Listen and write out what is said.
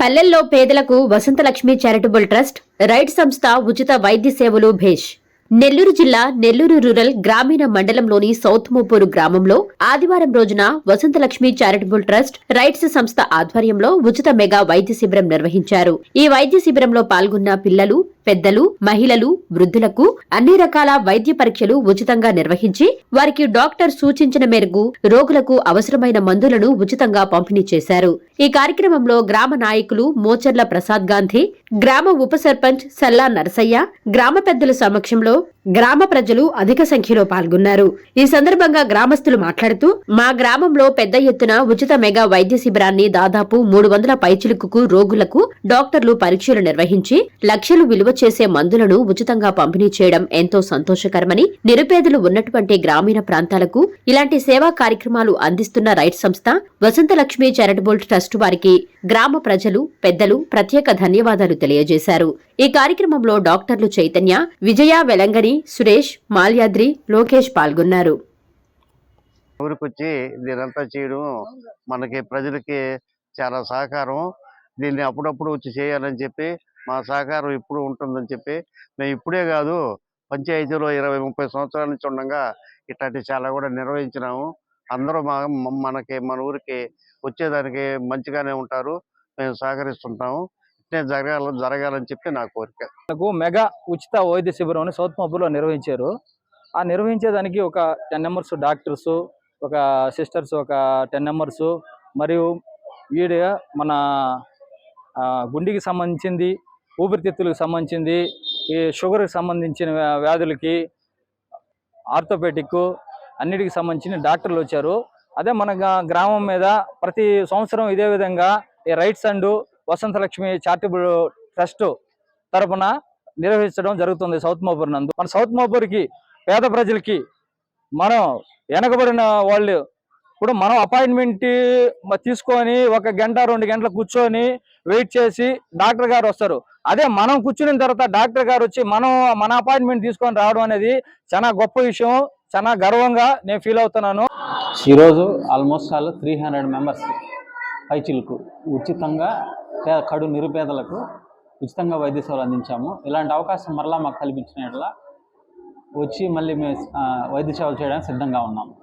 పల్లెల్లో పేదలకు Vasanthalakshmi charitable trust right సంస్థ ఉచిత వైద్య సేవలు భేష్. నెల్లూరు జిల్లా నెల్లూరు రూరల్ గ్రామీణ మండలంలోని సౌత్ మోపూరు గ్రామంలో ఆదివారం రోజున వసంతలక్ష్మి చారిటబుల్ ట్రస్ట్ రైట్స్ సంస్థ ఆధ్వర్యంలో ఉచిత మెగా వైద్య శిబిరం నిర్వహించారు. ఈ వైద్య శిబిరంలో పాల్గొన్న పిల్లలు పెద్దలు మహిళలు వృద్ధులకు అన్ని రకాల వైద్య పరీక్షలు ఉచితంగా నిర్వహించి వారికి డాక్టర్ సూచించిన మేరకు రోగులకు అవసరమైన మందులను ఉచితంగా పంపిణీ చేశారు. ఈ కార్యక్రమంలో గ్రామ నాయకులు మోచర్ల ప్రసాద్ గాంధీ గ్రామ ఉప సర్పంచ్ సల్లా నరసయ్య గ్రామ పెద్దల సమక్షంలో గ్రామ ప్రజలు అధిక సంఖ్యలో పాల్గొన్నారు. ఈ సందర్భంగా గ్రామస్తులు మాట్లాడుతూ మా గ్రామంలో పెద్ద ఎత్తున ఉచిత మెగా వైద్య శిబిరాన్ని దాదాపు మూడు వందల పైచిలుకు రోగులకు డాక్టర్లు పరీక్షలు నిర్వహించి లక్షలు విలువ చేసే మందులను ఉచితంగా పంపిణీ చేయడం ఎంతో సంతోషకరమని నిరుపేదలు ఉన్నటువంటి గ్రామీణ ప్రాంతాలకు ఇలాంటి సేవా కార్యక్రమాలు అందిస్తున్న రైట్ సంస్థ వసంతలక్ష్మి చారిటబుల్ ట్రస్ట్ వారికి గ్రామ ప్రజలు పెద్దలు ప్రత్యేక ధన్యవాదాలు తెలియజేశారు. ఈ కార్యక్రమంలో డాక్టర్లు చైతన్య విజయ వెలంగని సురేష్ మాల్యాద్రి లోకేష్ పాల్గొన్నారు. ఊరికొచ్చి దీనంతా చేయడం మనకి ప్రజలకి చాలా సహకారం. దీన్ని అప్పుడప్పుడు వచ్చి చేయాలని చెప్పి మా సహకారం ఇప్పుడు ఉంటుందని చెప్పి మేము ఇప్పుడే కాదు పంచాయతీలో ఇరవై ముప్పై సంవత్సరాల నుంచి ఉండగా ఇట్లాంటివి చాలా కూడా నిర్వహించినాము. అందరూ మా మనకి మన ఊరికి వచ్చేదానికి మంచిగానే ఉంటారు. మేము సహకరిస్తుంటాము. వెంటనే జరగాల జరగాలని చెప్పి నా కోరిక. నాకు మెగా ఉచిత వైద్య శిబిరం సౌత్ మబ్బులో నిర్వహించారు. ఆ నిర్వహించేదానికి ఒక టెన్ నెంబర్స్ డాక్టర్స్ ఒక సిస్టర్స్ ఒక టెన్ నెంబర్స్ మరియు వీడ మన గుండెకి సంబంధించింది ఊపిరితిత్తులకు సంబంధించింది ఈ షుగర్కి సంబంధించిన వ్యాధులకి ఆర్థోపెటిక్ అన్నిటికి సంబంధించిన డాక్టర్లు వచ్చారు. అదే మన గ్రామం మీద ప్రతి సంవత్సరం ఇదే విధంగా ఈ rights and Vasantalakshmi charitable trust తరపున నిర్వహించడం జరుగుతుంది సౌత్ మోపూర్ నందు. మన సౌత్ మోపూర్కి పేద ప్రజలకి మనం వెనకబడిన వాళ్ళు ఇప్పుడు మనం అపాయింట్మెంట్ తీసుకొని ఒక గంట రెండు గంటలు కూర్చొని వెయిట్ చేసి డాక్టర్ గారు వస్తారు. అదే మనం కూర్చున్న తర్వాత డాక్టర్ గారు వచ్చి మనం మన అపాయింట్మెంట్ తీసుకొని రావడం అనేది చాలా గొప్ప విషయం చాలా గర్వంగా నేను ఫీల్ అవుతున్నాను. ఈరోజు almost all three hundred members పైచిలకు. ఉచితంగా పేద కడు నిరుపేదలకు ఉచితంగా వైద్య సేవలు అందించాము. ఇలాంటి అవకాశం మరలా మాకు కల్పించిన వచ్చి మళ్ళీ మేము వైద్య సేవలు చేయడానికి సిద్ధంగా ఉన్నాము.